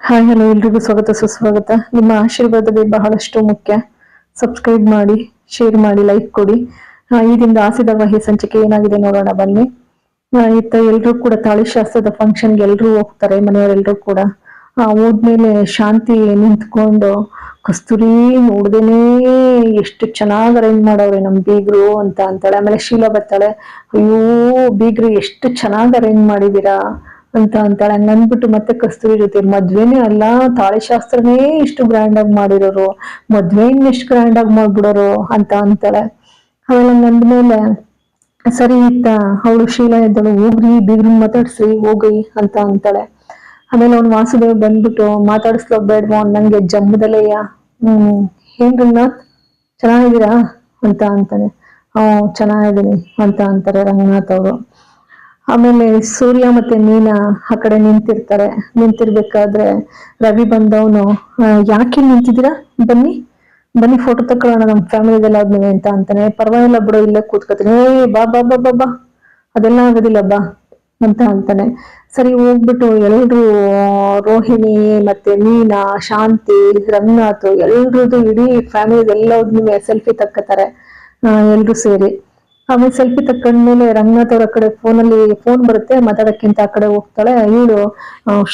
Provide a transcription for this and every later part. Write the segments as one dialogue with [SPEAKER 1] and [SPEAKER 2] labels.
[SPEAKER 1] Hi, hello, ಎಲ್ರಿಗೂ ಸ್ವಾಗತ, ಸುಸ್ವಾಗತ. ನಿಮ್ಮ ಆಶೀರ್ವಾದವೇ ಬಹಳಷ್ಟು ಮುಖ್ಯ. ಸಬ್ಸ್ಕ್ರೈಬ್ ಮಾಡಿ ಶೇರ್ ಮಾಡಿ ಲೈಕ್ ಕೊಡಿ. ಈ ದಿನದ ಆಸೆದ ವಹಿ ಸಂಚಿಕೆ ಏನಾಗಿದೆ ನೋಡೋಣ ಬನ್ನಿ. ಇತ್ತ ಎಲ್ರೂ ಕೂಡ ತಾಳಿ ಶಾಸ್ತ್ರದ ಫಂಕ್ಷನ್ಗೆ ಎಲ್ರೂ ಹೋಗ್ತಾರೆ ಮನೆಯವರೆಲ್ಲರೂ ಕೂಡ. ಹೋದ್ಮೇಲೆ ಶಾಂತಿ ನಿಂತ್ಕೊಂಡು ಕಸ್ತೂರಿ ನೋಡ್ದೇನೆ ಎಷ್ಟು ಚೆನ್ನಾಗಿ ಅರೇಂಜ್ ಮಾಡವ್ರೆ ನಮ್ ಬೀಗ್ರು ಅಂತ ಅಂತಾಳೆ. ಆಮೇಲೆ ಶೀಲಾ ಬರ್ತಾಳೆ, ಅಯ್ಯೋ, ಬೀಗ್ರು ಎಷ್ಟು ಚೆನ್ನಾಗಿ ಅರೇಂಜ್ ಮಾಡಿದೀರಾ? ಅಂತ ಅಂತಾಳೆ. ಅಂದ್ಬಿಟ್ಟು ಮತ್ತೆ ಕಸ್ತೂರಿ ಜೊತೆ ಮದ್ವೆನೇ ಅಲ್ಲ ತಾಳಿ ಶಾಸ್ತ್ರನೇ ಇಷ್ಟು ಗ್ರ್ಯಾಂಡ್ ಆಗಿ ಮಾಡಿರೋರು. ಮದ್ವೆ ಎಷ್ಟು ಗ್ರ್ಯಾಂಡ್ ಆಗಿ ಮಾಡ್ಬಿಡೋರು ಅಂತ ಅಂತಾಳೆ. ಆಮೇಲೆ ಅಂದ್ಮೇಲೆ, ಸರಿ ಇತ್ತ, ಅವಳು ಶೀಲ ಇದ್ದಳು ಹೋಗ್ರಿ, ಬೀಗ್ರನ್ ಮಾತಾಡ್ಸ್ರಿ ಹೋಗಿ ಅಂತ ಅಂತಾಳೆ. ಆಮೇಲೆ ಅವ್ನು ವಾಸುದೇವ್ ಬಂದ್ಬಿಟ್ಟು, ಮಾತಾಡಿಸ್ಲೋ ಬೇಡ್ವೋ ನಂಗೆ ಜಮ್ಮದಲ್ಲಯ್ಯ ಹ್ಮ್ ರಂಗನಾಥ್? ಚೆನ್ನಾಗಿದ್ದೀರಾ? ಅಂತ ಅಂತಾನೆ. ಹ್ಞೂ ಚೆನ್ನಾಗಿದ್ದೀನಿ ಅಂತ ಅಂತಾರೆ ರಂಗನಾಥ್ ಅವರು. ಆಮೇಲೆ ಸೂರ್ಯ ಮತ್ತೆ ಮೀನಾ ಆ ಕಡೆ ನಿಂತಿರ್ತಾರೆ. ನಿಂತಿರ್ಬೇಕಾದ್ರೆ ರವಿ ಬಂದವನು ಯಾಕೆ ನಿಂತಿದ್ದೀರಾ? ಬನ್ನಿ ಬನ್ನಿ ಫೋಟೋ ತಕೊಳ್ಳೋಣ ನಮ್ಮ ಫ್ಯಾಮಿಲಿದೆಲ್ಲ ಆದ್ಮೇಲೆ ಅಂತ ಅಂತಾನೆ. ಪರವಾಗಿಲ್ಲ ಬಿಡು, ಇಲ್ಲೇ ಕೂತ್ಕೋತೀನಿ. ಏ, ಬಾ ಬಾ ಬಾ ಬಾ ಬಾ, ಅದೆಲ್ಲ ಆಗೋದಿಲ್ಲ, ಬಾ, ಅಂತ ಅಂತಾನೆ. ಸರಿ, ಹೋಗ್ಬಿಟ್ಟು ಎಲ್ರು, ರೋಹಿಣಿ ಮತ್ತೆ ಮೀನಾ, ಶಾಂತಿ, ರಂಗನಾಥ್ ಎಲ್ರದ್ದು ಇಡೀ ಫ್ಯಾಮಿಲಿದೆಲ್ಲ ಎಲ್ಲದನ್ನೂ ಸೆಲ್ಫಿ ತಕ್ಕತಾರೆ. ಎಲ್ರು ಸೇರಿ. ಆಮೇಲೆ ಸೆಲ್ಫಿ ತಕೊಂಡ್ಮೇಲೆ ರಂಗನಾಥ್ ಅವ್ರ ಕಡೆ ಫೋನಲ್ಲಿ ಫೋನ್ ಬರುತ್ತೆ, ಮಾತಾಡಕ್ಕಿಂತ ಆ ಕಡೆ ಹೋಗ್ತಾಳೆ. ಇವಳು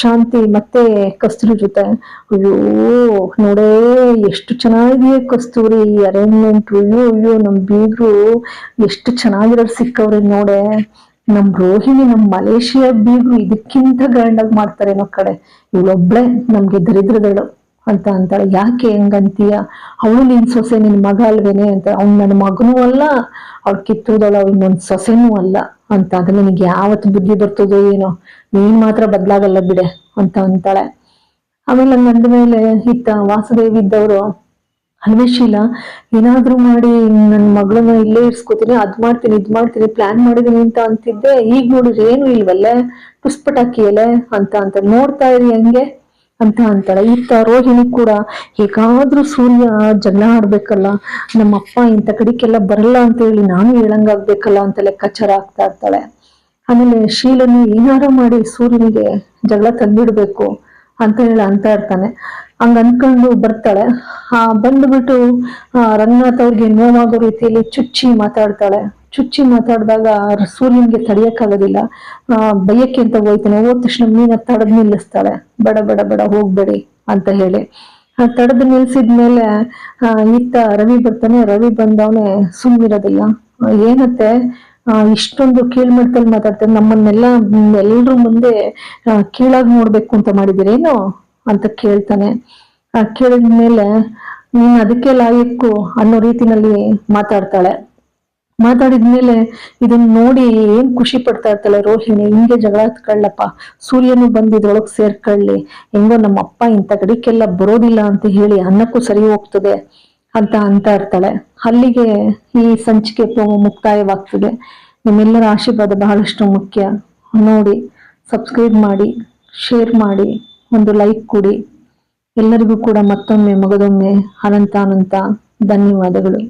[SPEAKER 1] ಶಾಂತಿ ಮತ್ತೆ ಕಸ್ತೂರಿ ಜೊತೆ. ಅಯ್ಯೋ, ನೋಡೇ, ಎಷ್ಟು ಚೆನ್ನಾಗಿದೆಯೇ ಕಸ್ತೂರಿ, ಅರೇಂಜ್ಮೆಂಟ್. ಅಯ್ಯೋ ಅಯ್ಯೋ, ನಮ್ ಬೀಗರು ಎಷ್ಟು ಚೆನ್ನಾಗಿರೋರು ಸಿಕ್ಕವ್ರೆ ನೋಡೆ. ನಮ್ ರೋಹಿಣಿ, ನಮ್ ಮಲೇಷಿಯಾ ಬೀಗರು ಇದಕ್ಕಿಂತ ಗ್ರ್ಯಾಂಡ್ ಆಗಿ ಮಾಡ್ತಾರೆ ಕಡೆ. ಇವಳೊಬ್ಳೆ ನಮ್ಗೆ ದರಿದ್ರದಳು. ಅಂತ ಅಂತಾಳೆ. ಯಾಕೆ ಹೆಂಗಂತೀಯ? ಅವಳು ನಿನ್ ಸೊಸೆ ನಿನ್ ಮಗ ಅಲ್ವೇನೆ ಅಂತ. ಅವ್ನು ನನ್ನ ಮಗನೂ ಅಲ್ಲ, ಅವ್ಳು ಕಿತ್ತೋದಳು ಅವ್ಳು ನನ್ ಸೊಸೆನೂ ಅಲ್ಲ ಅಂತ. ಅದು ನಿನಗೆ ಯಾವತ್ತು ಬುದ್ಧಿ ಬರ್ತದೋ ಏನೋ. ನೀನ್ ಮಾತ್ರ ಬದ್ಲಾಗಲ್ಲ ಬಿಡೆ ಅಂತ ಅಂತಾಳೆ. ಆಮೇಲೆ ನಂದ ಅಂದ್ಮೇಲೆ ಇತ್ತ ವಾಸುದೇವ್ ಇದ್ದವರು ಶೀಲಾ, ಏನಾದ್ರೂ ಮಾಡಿ ನನ್ನ ಮಗಳನ್ನ ಇಲ್ಲೇ ಇರ್ಸ್ಕೊತೀನಿ, ಅದ್ ಮಾಡ್ತೀನಿ, ಇದ್ ಮಾಡ್ತೀನಿ ಪ್ಲಾನ್ ಮಾಡಿದೀನಿ ಅಂತ ಅಂತಿದ್ದೆ. ಈಗ ನೋಡಿದ್ರೆ ಏನು ಇಲ್ವಲ್ಲೇ? ಪುಷ್ಪಟಾಕಿಯಲೆ ಅಂತ ಅಂತ ನೋಡ್ತಾ ಇರಿ ಹಂಗೆ. ಅಂತ ಅಂತಾಳೆ. ಇತ್ತ ರೋಹಿಣಿ ಕೂಡ ಹೇಗಾದ್ರೂ ಸೂರ್ಯ ಜಗಳ ಆಡ್ಬೇಕಲ್ಲ ನಮ್ಮಪ್ಪ ಇಂಥ ಕಡಿಕೆಲ್ಲ ಬರಲ್ಲ ಅಂತ ಹೇಳಿ ನಾನು ಹೇಳಂಗಾಗ್ಬೇಕಲ್ಲ ಅಂತ ಲೆಕ್ಕಾಚಾರ ಆಗ್ತಾ ಇರ್ತಾಳೆ. ಆಮೇಲೆ ಶೀಲನು ಏನಾರ ಮಾಡಿ ಸೂರ್ಯನಿಗೆ ಜಗಳ ತಂದಿಡ್ಬೇಕು ಅಂತ ಹೇಳಿ ಅಂತ ಇರ್ತಾನೆ. ಹಂಗ ಅನ್ಕೊಂಡು ಬರ್ತಾಳೆ. ಆ ಬಂದ್ಬಿಟ್ಟು, ಆ ರಂಗನಾಥ್ ಅವ್ರಿಗೆ ನೋವಾಗೋ ರೀತಿಯಲ್ಲಿ ಚುಚ್ಚಿ ಮಾತಾಡ್ತಾಳೆ. ಚುಚ್ಚಿ ಮಾತಾಡಿದಾಗ ಸೂರ್ಯನ್ಗೆ ತಡಿಯಕ್ಕಾಗೋದಿಲ್ಲ. ಆ ಬೈಯಕ್ಕೆ ಅಂತ ಹೋಯ್ತಾನೆ. ಹೋದ ತಕ್ಷಣ ಮೀನ ತಡದ್ ನಿಲ್ಲಿಸ್ತಾಳೆ. ಬಡ ಬಡ ಬಡ ಹೋಗ್ಬೇಡಿ ಅಂತ ಹೇಳಿ. ಆ ತಡೆದು ನಿಲ್ಸಿದ್ಮೇಲೆ ಇತ್ತ ರವಿ ಬರ್ತಾನೆ. ರವಿ ಬಂದವನೆ ಸುಮ್ಮಿರೋದಿಲ್ಲ ಏನತ್ತೆ? ಇಷ್ಟೊಂದು ಕೀಳ್ಮಟ್ಟದಲ್ಲಿ ಮಾತಾಡ್ತಾರೆ. ನಮ್ಮನ್ನೆಲ್ಲ ಎಲ್ರ ಮುಂದೆ ಕೀಳಾಗಿ ನೋಡ್ಬೇಕು ಅಂತ ಮಾಡಿದಿರೇನು ಅಂತ ಕೇಳ್ತಾನೆ. ಆ, ಕೇಳಿದ್ಮೇಲೆ ನೀನ್ ಅದಕ್ಕೆ ಲಾಯಕ್ಕು ಅನ್ನೋ ರೀತಿನಲ್ಲಿ ಮಾತಾಡ್ತಾಳೆ. ಮಾತಾಡಿದ್ಮೇಲೆ ಇದನ್ನ ನೋಡಿ ಏನ್ ಖುಷಿ ಪಡ್ತಾ ಇರ್ತಾಳೆ ರೋಹಿಣಿ. ಹಿಂಗೆ ಜಗಳ ಹತ್ಕೊಳ್ಳಪ್ಪ ಸೂರ್ಯನು ಬಂದಿದ್ರೊಳಗ್ ಸೇರ್ಕೊಳ್ಳಿ. ಹೆಂಗೋ ನಮ್ಮ ಅಪ್ಪ ಇಂಥ ಗಡಿಕೆಲ್ಲ ಬರೋದಿಲ್ಲ ಅಂತ ಹೇಳಿ ಅನ್ನಕ್ಕೂ ಸರಿ ಹೋಗ್ತದೆ ಅಂತ ಅಂತ ಇರ್ತಾಳೆ. ಅಲ್ಲಿಗೆ ಈ ಸಂಚಿಕೆ ಮುಕ್ತಾಯವಾಗ್ತದೆ. ನಿಮ್ಮೆಲ್ಲರ ಆಶೀರ್ವಾದ ಬಹಳಷ್ಟು ಮುಖ್ಯ. ನೋಡಿ ಸಬ್ಸ್ಕ್ರೈಬ್ ಮಾಡಿ ಶೇರ್ ಮಾಡಿ, ಒಂದು ಲೈಕ್ ಕೊಡಿ. ಎಲ್ಲರಿಗೂ ಕೂಡ ಮತ್ತೊಮ್ಮೆ, ಮಗದೊಮ್ಮೆ ಅನಂತ ಅನಂತ ಧನ್ಯವಾದಗಳು.